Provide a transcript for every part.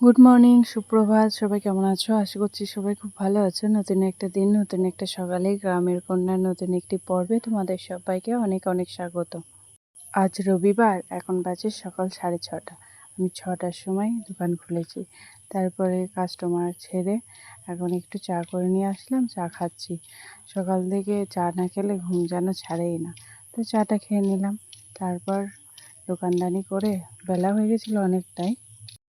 Good morning সুপ্রভাত। সবাই কেমন আছো? আশা করছি সবাই খুব ভালো আছো। নতুন একটা দিন, নতুন একটা সকালে গ্রামের কন্যা নতুন একটি পর্বে তোমাদের সবাইকে অনেক অনেক স্বাগত। আজ রবিবার, এখন বাজে সকাল সাড়ে ছটা। আমি ছটার সময় দোকান খুলেছি। তারপরে কাস্টমার ছেড়ে এখন একটু চা করে নিয়ে আসলাম, চা খাচ্ছি। সকাল থেকে চা না খেলে ঘুম যেন ছাড়েই না। তো চাটা খেয়ে নিলাম। তারপর দোকানদানি করে বেলা হয়ে গেছিল অনেকটাই।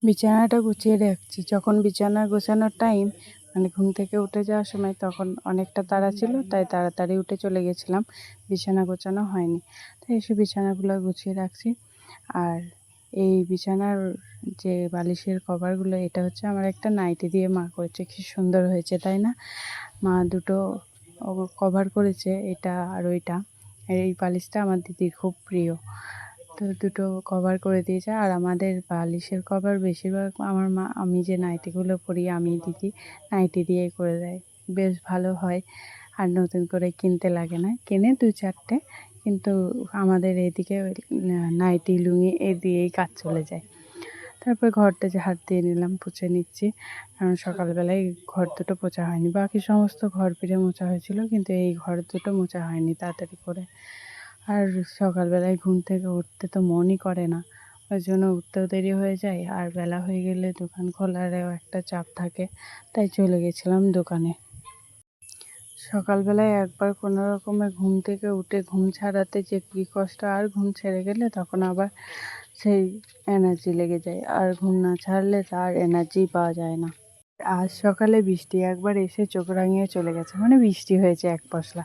বিছানাটা গুছিয়ে রাখছি। যখন বিছানা গোছানোর টাইম মানে ঘুম থেকে উঠে যাওয়ার সময় তখন অনেকটা তাড়া ছিল, তাই তাড়াতাড়ি উঠে চলে গেছিলাম। বিছানা গোছানো হয়নি। তাই এসে বিছানাগুলো গুছিয়ে রাখছি। আর এই বিছানার যে বালিশের কভারগুলো, এটা হচ্ছে আমার একটা নাইটি দিয়ে মা করেছে। কি সুন্দর হয়েছে, তাই না? মা দুটো কভার করেছে, এটা আর ওইটা। এই বালিশটা আমার দিদির খুব প্রিয়। তো দুটো কভার করে দিয়েছে আর আমাদের বালিশের কভার বেশিরভাগ আমার মা, আমি যে নাইটিগুলো পরি, আমি দিদি নাইটি দিয়েই করে দেয়। বেশ ভালো হয়। আর নতুন করে কিনতে লাগে না। কিনে দু চারটে। কিন্তু আমাদের এদিকে নাইটি লুঙি এ দিয়েই কাজ চলে যায়। তারপর ঘরটা যে হাত দিয়ে নিলাম, পুছে নিচ্ছি। কারণ সকালবেলায় ঘর দুটো পোছা হয়নি। বাকি সমস্ত ঘর ফিরে মোছা হয়েছিল, কিন্তু এই ঘর দুটো মোছা হয়নি তাড়াতাড়ি করে। আর সকালবেলায় ঘুম থেকে উঠতে তো মনই করে না। ওই জন্য উঠতেও দেরি হয়ে যায়, আর বেলা হয়ে গেলে দোকান খোলারও একটা চাপ থাকে, তাই চলে গেছিলাম দোকানে। সকালবেলায় একবার কোনো রকমে ঘুম থেকে উঠে ঘুম ছাড়াতে যে কী কষ্ট, আর ঘুম ছেড়ে গেলে তখন আবার সেই এনার্জি লেগে যায়, আর ঘুম না ছাড়লে তার এনার্জি পাওয়া যায় না। আজ সকালে বৃষ্টি, একবার এসে চোখ রাঙিয়ে চলে গেছে। মানে বৃষ্টি হয়েছে এক পশলা।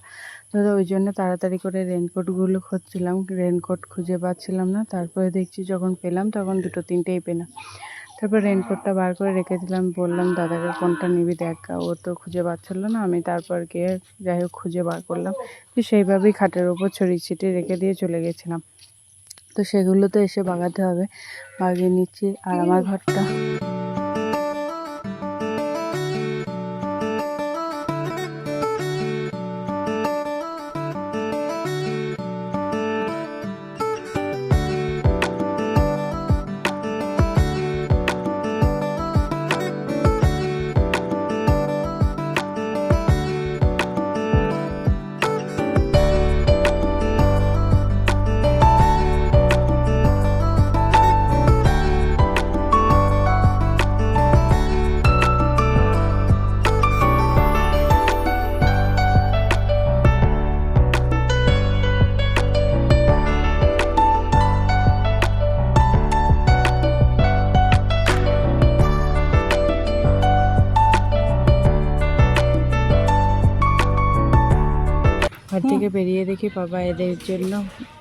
তো ওই জন্য তাড়াতাড়ি করে রেনকোটগুলো খুঁজছিলাম। রেনকোট খুঁজে পাচ্ছিলাম না। তারপরে দেখছি যখন পেলাম তখন দুটো তিনটেই পেলাম। তারপর রেনকোটটা বার করে রেখে দিলাম। বললাম, দাদাকে কোনটা নিবি দেখ। ও তো খুঁজে পাচ্ছিলো না। আমি তারপর গিয়ে যাই হোক খুঁজে বার করলাম। তো সেইভাবেই খাটের ওপর ছড়িয়ে ছিটিয়ে রেখে দিয়ে চলে গেছিলাম। তো সেগুলো তো এসে বাগাতে হবে। বাগিয়ে নিচ্ছি। আর আমার ঘরটা ঘর থেকে বেরিয়ে দেখি বাবা এদের জন্য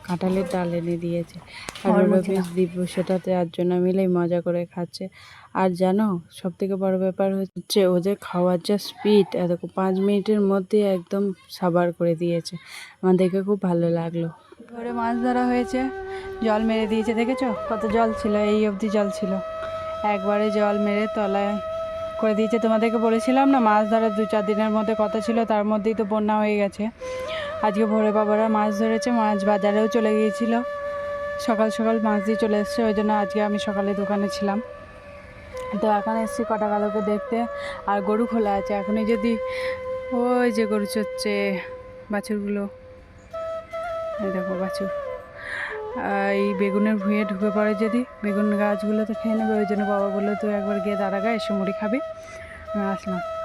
কাঁঠালের ডাল এনে দিয়েছে আর ওরা বেশ দিব্যসটা জন্য মিলেই মজা করে খাচ্ছে। আর জানো সব থেকে বড় ব্যাপার হচ্ছে ওদের খাওয়ার যা স্পিড এত পাঁচ মিনিটের মধ্যে একদম সাবার করে দিয়েছে। আমার দেখে খুব ভালো লাগল। ধরে মাছ ধরা হয়েছে জল মেরে দিয়েছে দেখেছ? কত জল ছিল এই অবধি জল ছিল। একবারে জল মেরে তলায় করে দিয়েছে। তোমাদেরকে বলেছিলাম না মাছ ধরা দু চার দিনের মধ্যে কথা ছিল তার মধ্যেই তো বন্যা হয়ে গেছে। আজকে ভোরে বাবারা মাছ ধরেছে, মাছ বাজারেও চলে গিয়েছিল। সকাল সকাল মাছ দিয়ে চলে এসছে, ওই জন্য আজকে আমি সকালে দোকানে ছিলাম। তো এখন এসেছি কটা কালোকে দেখতে, আর গরু খোলা আছে। এখনই যদি ওই যে গরু চড়ছে বাছুরগুলো। এই দেখো বাছুর। এই বেগুনের ভুঁয়ে ঢুকে পড়ে যদি, বেগুন গাছগুলো তো খেয়ে নেবে, ওই জন্য বাবা বলল, তুই একবার গিয়ে দাঁড়া গা, এসে মুড়ি খাবি। আমি আসলাম।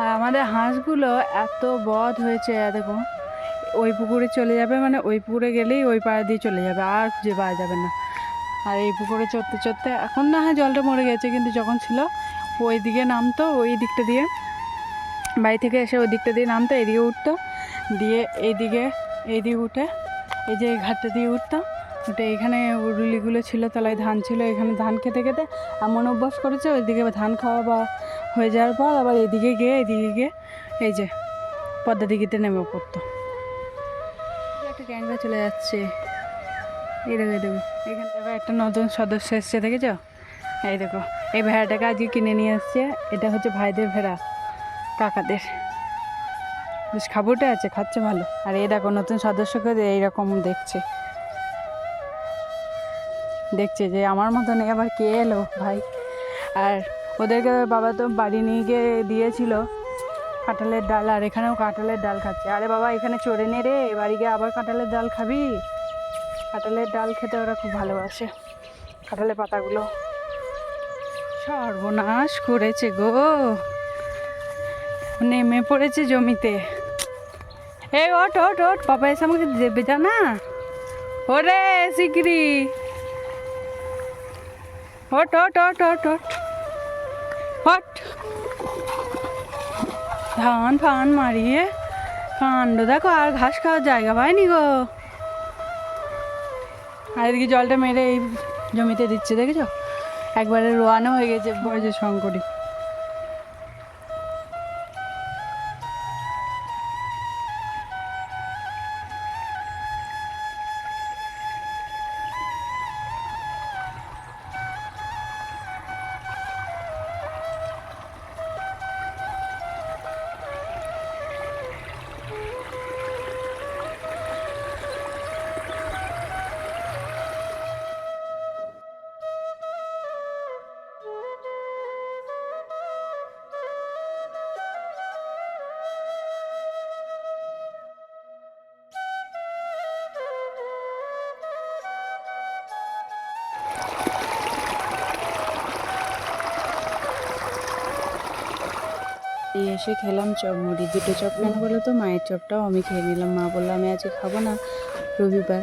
আর আমাদের হাঁসগুলো এত বধ হয়েছে দেখো, ওই পুকুরে চলে যাবে মানে ওই পুকুরে গেলেই ওই পাড়া দিয়ে চলে যাবে, আর খুঁজে পাওয়া যাবে না। আর এই পুকুরে চড়তে চড়তে এখন না হয় জলটা মরে গেছে, কিন্তু যখন ছিল ওই দিকে নামতো, ওই দিকটা দিয়ে। বাড়ি থেকে এসে ওই দিকটা দিয়ে নামতো, এদিকে উঠতো, দিয়ে এইদিকে এইদিকে উঠে, এই যে এই ঘাটটা দিয়ে উঠতো। উঠে এখানে উরুলিগুলো ছিল, তলায় ধান ছিল, এখানে ধান খেতে খেতে আর এমন অভ্যাস করেছে, ওইদিকে ধান খাওয়া বা হয়ে যাওয়ার পর আবার এদিকে গিয়ে এদিকে গিয়ে এই যে পদ্মা দিঘিতে নেমে পড়তো। একটা ক্যাংরা চলে যাচ্ছে। এই দেখো এই দেখো, এখান থেকে একটা নতুন সদস্য এসছে, দেখেছ? এই দেখো, এই ভেড়াটাকে আজকে কিনে নিয়ে এসছে এটা হচ্ছে ভাইদের ভেড়া, কাকাদের। বেশ খাবারটা আছে, খাচ্ছে ভালো। আর এই দেখো, নতুন সদস্যকে এইরকম দেখছে। দেখছে যে, আমার মতন আবার কে এলো ভাই? আর ওদেরকে বাবা তো বাড়ি নিয়ে গিয়ে দিয়েছিল কাঁঠালের ডাল, আর এখানেও কাঁঠালের ডাল খাচ্ছে। আরে বাবা, এখানে চড়ে নে রে বাড়ি গিয়ে আবার কাঁঠালের ডাল খাবি? কাঁঠালের ডাল খেতে ওরা খুব ভালোবাসে। কাঁঠালের পাতাগুলো সর্বনাশ করেছে গো। নেমে পড়েছে জমিতে। এই ওট ওট ওট বাবা এসে আমাকে দেবে, জানা? ওরে শিগরি ওট ওট ওট ওট ওট হট ধান, ফান মারিয়ে কাণ্ড দেখো আর ঘাস খাওয়ার জায়গা পায়নি গো। আর এদিকে জলটা মেরে এই জমিতে দিচ্ছে, দেখেছ? একবারে রোয়ানো হয়ে গেছে বয়সের যে এই এসে খেলাম চপ, মুড়ি, দুটো চপ। কেন বলো তো? মায়ের চপটাও আমি খেয়ে নিলাম। মা বলল, আমি আজকে খাব না, রবিবার।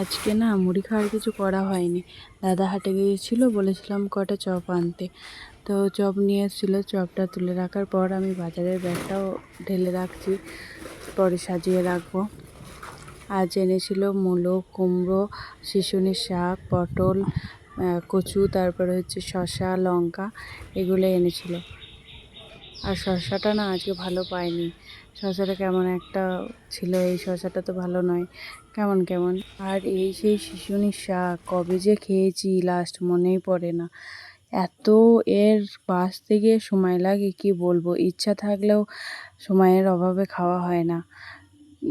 আজকে না মুড়ি খাওয়ার কিছু করা হয়নি। দাদা হাটে গিয়েছিল, বলেছিলাম কটা চপ আনতে। তো চপ নিয়ে এসেছিল, চপটা তুলে রাখার পর আমি বাজারের ব্যাগটাও ঢেলে রাখছি, পরে সাজিয়ে রাখব। আজ এনেছিল মূলো, কুমড়ো শিশুনির শাক, পটল কচু, তারপরে হচ্ছে শসা, লঙ্কা, এগুলো এনেছিল। আর শসাটা না আজকে ভালো পাইনি। শসাটা কেমন একটা ছিল, এই শসাটা তো ভালো নয়। কেমন কেমন? আর এই সেই শিশুনি শাক কবে যে খেয়েছি লাস্ট মনেই পড়ে না। এত এর বাঁচতে গিয়ে সময় লাগে, কি বলব? ইচ্ছা থাকলেও সময়ের অভাবে খাওয়া হয় না।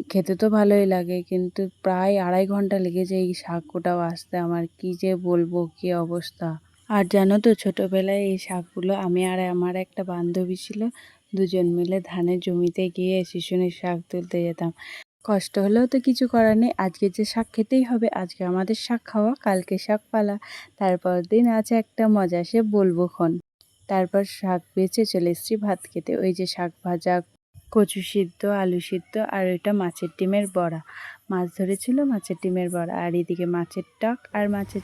খেতে তো ভালোই লাগে, কিন্তু প্রায় আড়াই ঘণ্টা লেগে যায় এই শাকটা বাঁচতে আমার কি যে বলব, কি অবস্থা? আর জানো তো ছোটোবেলায় এই শাকগুলো আমি আর আমার একটা বান্ধবী ছিল, দুজন মিলে ধানের জমিতে গিয়ে শিশুনের শাক তুলতে যেতাম। কষ্ট হলেও তো কিছু করার নেই, আজকে যে শাক খেতেই হবে, আজকে আমাদের শাক খাওয়া, কালকে শাক পালা, তারপর দিন আছে একটা মজা, সে বলব খন তারপর শাক বেছে চলে এসেছি ভাত খেতে, ওই যে শাক ভাজা, কচু সিদ্ধ, আলু সিদ্ধ, আর ওইটা মাছের ডিমের বড়া। মাছ ধরেছিল মাছের ডিমের বড়া, আর এদিকে মাছের টক আর মাছের